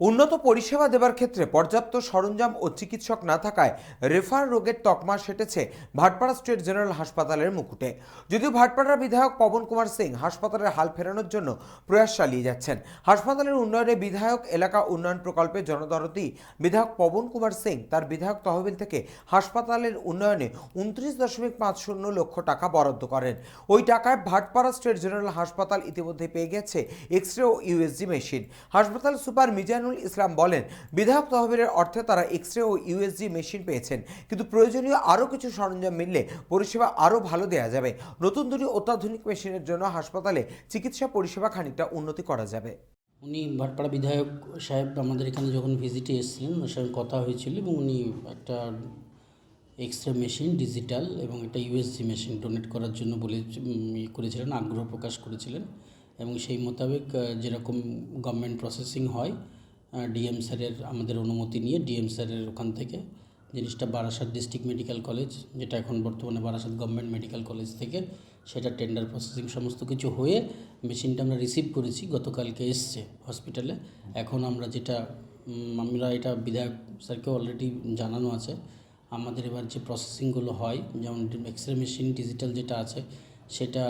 উন্নত পরিষেবা দেবার ক্ষেত্রে পর্যাপ্ত সরঞ্জাম ও চিকিৎসক না থাকায় রেফার রোগের তকমা সেটেছে ভাটপাড়া স্টেট জেনারেল হাসপাতালের মুকুটে। যদিও ভাটপাড়ার বিধায়ক পবন কুমার সিং হাসপাতালের হাল ফেরানোর জন্য প্রয়াস চালিয়ে যাচ্ছেন, হাসপাতালের উন্নয়নে বিধায়ক এলাকা উন্নয়ন প্রকল্পে জনদরদি। বিধায়ক পবন কুমার সিং তার বিধায়ক তহবিল থেকে হাসপাতালের উন্নয়নে উনত্রিশ দশমিক পাঁচ শূন্য লক্ষ টাকা বরাদ্দ করেন। ওই টাকায় ভাটপাড়া স্টেট জেনারেল হাসপাতাল ইতিমধ্যে পেয়ে গেছে এক্স রে ও ইউএসজি মেশিন। হাসপাতাল সুপার মিজানুল ইসলাম বলেন, বিধায়ক তহবিলের অর্থে তারা এক্স রে ও ইউএসজি মেশিন পেয়েছেন, কিন্তু প্রয়োজনীয় আরও কিছু সরঞ্জাম মিললে পরিষেবা আরও ভালো দেওয়া যাবে। নতুন দুটি অত্যাধুনিক মেশিনের জন্য হাসপাতালে চিকিৎসা পরিষেবা খানিকটা উন্নতি করা যাবে। উনি ভাটপাড়া বিধায়ক সাহেব আমাদের এখানে যখন ভিজিটে এসেছিলেন, ওনার সঙ্গে কথা হয়েছিল এবং উনি একটা এক্স রে মেশিন ডিজিটাল এবং একটা ইউএসজি মেশিন ডোনেট করার জন্য বলে করেছিলেন, আগ্রহ প্রকাশ করেছিলেন। এবং সেই মোতাবেক যেরকম গভর্নমেন্ট প্রসেসিং হয় ডিএম স্যারের আমাদের অনুমতি নিয়ে ডিএম স্যারের ওখান থেকে জিনিসটা বারাসাত ডিস্ট্রিক্ট মেডিকেল কলেজ যেটা এখন বর্তমানে বারাসাত গভর্নমেন্ট মেডিকেল কলেজ থেকে সেটা টেন্ডার প্রসেসিং সমস্ত কিছু হয়ে মেশিনটা আমরা রিসিভ করেছি, গতকালকে এসছে হসপিটালে এখন আমরা যেটা আমরা এটা বিধায়ক স্যারকে অলরেডি জানানো আছে। আমাদের এবার যে প্রসেসিংগুলো হয়, যেমন এক্স রে মেশিন ডিজিটাল যেটা আছে, সেটা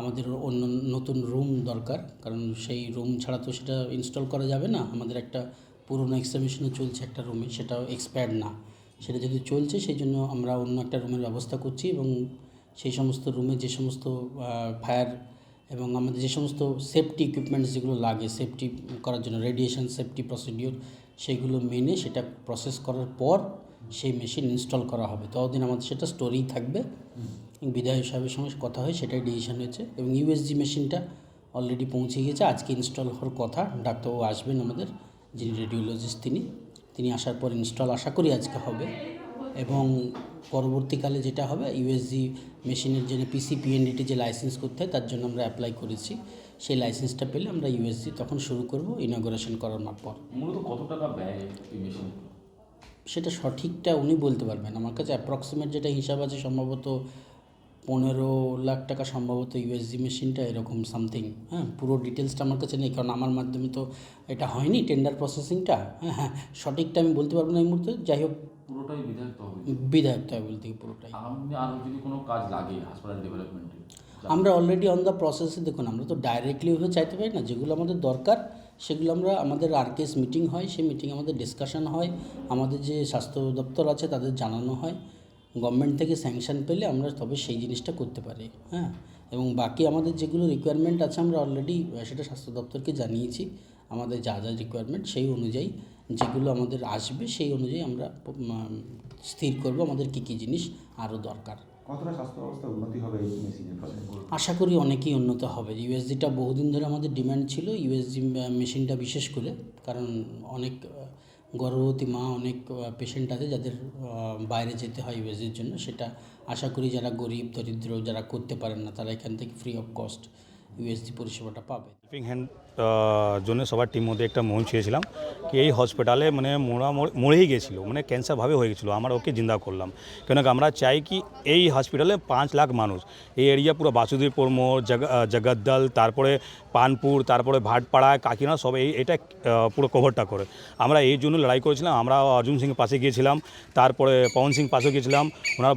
আমাদের অন্য নতুন রুম দরকার, কারণ সেই রুম ছাড়া তো সেটা ইনস্টল করা যাবে না। আমাদের একটা পুরনো এক্সরে মেশিনও চলছে একটা রুমে সেটাও এক্সপায়ার্ড না। সেটা যদি চলছে, সেই জন্য আমরা অন্য একটা রুমের ব্যবস্থা করছি এবং সেই সমস্ত রুমে যে সমস্ত ফায়ার এবং আমাদের যে সমস্ত সেফটি ইকুইপমেন্টস যেগুলো লাগে সেফটি করার জন্য রেডিয়েশন সেফটি প্রসিডিওর সেগুলো মেনে সেটা প্রসেস করার পর সেই মেশিন ইনস্টল করা হবে। ততদিন আমাদের সেটা স্টোরেই থাকবে। বিধায়ক সাহেবের সঙ্গে কথা হয় সেটাই ডিসিশন হয়েছে এবং ইউএসজি মেশিনটা অলরেডি পৌঁছে গিয়েছে আজকে ইনস্টল হওয়ার কথা ডাক্তারবাবু আসবেন আমাদের যিনি রেডিওলজিস্ট তিনি। তিনি আসার পর ইনস্টল আশা করি আজকে হবে এবং পরবর্তীকালে যেটা হবে ইউএসজি মেশিনের জন্য পিসি পিএনডিটি যে লাইসেন্স করতে হয় তার জন্য আমরা অ্যাপ্লাই করেছি। সেই লাইসেন্সটা পেলে আমরা ইউএসজি তখন শুরু করব ইনগ্রেশন করার পর। মূলত কত টাকা ব্যয় এই মেশিন সেটা সঠিকটা উনি বলতে পারবেন। আমার কাছে অ্যাপ্রক্সিমেট যেটা হিসাব আছে সম্ভবত পনেরো লাখ টাকা সম্ভবত ইউএসজি মেশিনটা এরকম সামথিং হ্যাঁ? পুরো ডিটেলসটা আমার কাছে নেই কারণ আমার মাধ্যমে তো এটা হয়নি টেন্ডার প্রসেসিংটা হ্যাঁ হ্যাঁ। সঠিকটা আমি বলতে পারব না এই মুহূর্তে যাই হোক। পুরোটাই বিধায়ক তহবিল বিধায়ক তহবিল থেকে পুরোটাই। আরও যদি কোনো কাজ লাগে হাসপাতাল ডেভেলপমেন্টে আমরা অলরেডি অন দ্য প্রসেসে দেখুন আমরা তো ডাইরেক্টলি ওইভাবে চাইতে পারি না যেগুলো আমাদের দরকার সেগুলো আমরা আমাদের আরকেএস মিটিং হয় সেই মিটিং আমাদের ডিসকাশন হয় আমাদের যে স্বাস্থ্য দপ্তর আছে তাদের জানানো হয়। গভর্নমেন্ট থেকে স্যাংশন পেলে আমরা তবে সেই জিনিসটা করতে পারি হ্যাঁ? এবং বাকি আমাদের যেগুলো রিকোয়ারমেন্ট আছে আমরা অলরেডি সেটা স্বাস্থ্য দপ্তরকে জানিয়েছি আমাদের যা যা রিকোয়ারমেন্ট সেই অনুযায়ী যেগুলো আমাদের আসবে সেই অনুযায়ী আমরা স্থির করব আমাদের কী কী জিনিস আরও দরকার। কতটা স্বাস্থ্য ব্যবস্থা উন্নতি হবে এই মেশিনের ফলে? আশা করি অনেকেই উন্নত হবে। ইউএসজিটা বহুদিন ধরে আমাদের ডিমান্ড ছিল ইউএসজি মেশিনটা বিশেষ করে কারণ অনেক গর্ভবতী মা অনেক পেশেন্ট আছে যাদের বাইরে যেতে হয় ইউএসের জন্য। সেটা আশা করি যারা গরিব, দরিদ্র যারা করতে পারেন না, তারা এখান থেকে ফ্রি অফ কস্ট ইউএসজি পরিষেবাটা পাবে। হেল্পিং হ্যান্ড জন্য সবার টিম মধ্যে একটা মন ছিঁড়েছিলাম কি এই হসপিটালে মানে মোড়া মর- মরেই গেছিল মানে ক্যান্সারভাবে হয়ে গেছিল, আমরা ওকে জিন্দা করলাম। কেন আমরা চাই কি এই হসপিটালে পাঁচ লাখ মানুষ, এই এরিয়া পুরো বাসুদেবপুর মোড়, জগ জগদ্দল, তারপরে পানপুর, তারপরে ভাটপাড়া, কাকিনা সব এই, এটা পুরো কভারটা করে। আমরা এই জন্য লড়াই করেছিলাম, আমরা অর্জুন সিং পাশে গিয়েছিলাম, তারপরে পবন সিং পাশে গিয়েছিলাম, ওনারা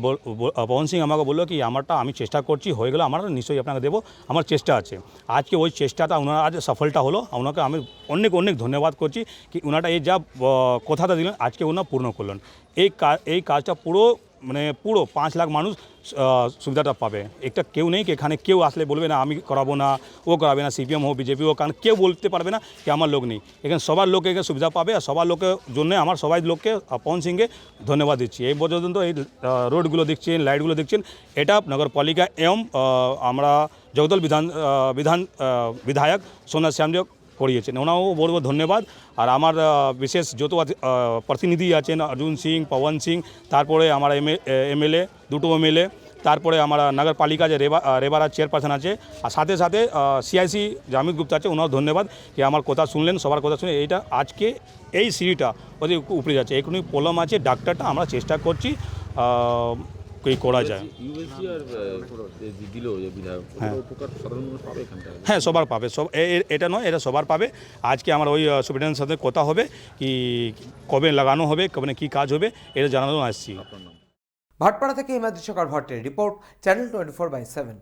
পবন সিং আমাকে বলল কি, আমারটা আমি চেষ্টা করছি, হয়ে গেলো আমার নিশ্চয়ই আপনাকে দেবো, আমার চেষ্টা আছে। আজকে ওই চেষ্টাটা ওনারা আজ সফলটা হলো। ওনাকে আমি অনেক অনেক ধন্যবাদ করছি কি ওনারা এই যা কথাটা দিলেন, আজকে ওনারা পূর্ণ করলেন। এই কাজ এই কাজটা পুরো মানে পুরো পাঁচ লাখ মানুষ সুবিধাটা পাবে। একটা কেউ নেই কি এখানে কেউ আসলে বলবে না, আমি করাবো না, ও করাবে না, সিপিএম হোক, বিজেপি হোক, কারণ কেউ বলতে পারবে না কি আমার লোক নেই। এখানে সবার লোক এখানে সুবিধা পাবে আর সবার লোকের জন্য আমার সবাই লোককে, পবন সিংকে ধন্যবাদ দিচ্ছি। এই পর্যন্ত এই রোডগুলো দেখছেন, লাইটগুলো দেখছেন, এটা নগরপালিকা এবং আমরা জগদল বিধান বিধান বিধায়ক সোনা শ্যামদেব করিয়েছেন। ওনাও বড় ধন্যবাদ। আর আমার বিশেষ যত প্রতিনিধি আছেন, অর্জুন সিং, পবন সিং, তারপরে আমার এম, এমএলএ, দুটো এমএলএ, তারপরে আমার নগরপালিকা যে রেবা, রেবারা চেয়ারপারসন আছে, আর সাথে সাথে সিআইসি যে গুপ্তা আছে ওনারও ধন্যবাদ কি আমার কথা শুনলেন, সবার কথা শুনে এইটা আজকে এই সিঁড়িটা ওদের উপরে যাচ্ছে। এখনই প্রবলেম আছে, ডাক্তারটা আমরা চেষ্টা করছি করা যায়। হ্যাঁ। হ্যাঁ সবার পাবে। সব এটা নয় এটা সবার পাবে। আজকে আমার ওই সুপ্রিটেন্ডেন্টের সাথে কথা হবে কি কবে লাগানো হবে কবে কি কাজ হবে এটা জানানো আসছি। ভাটপাড়া থেকে Himadri Sarkar ভট্টের report channel twenty four by seven.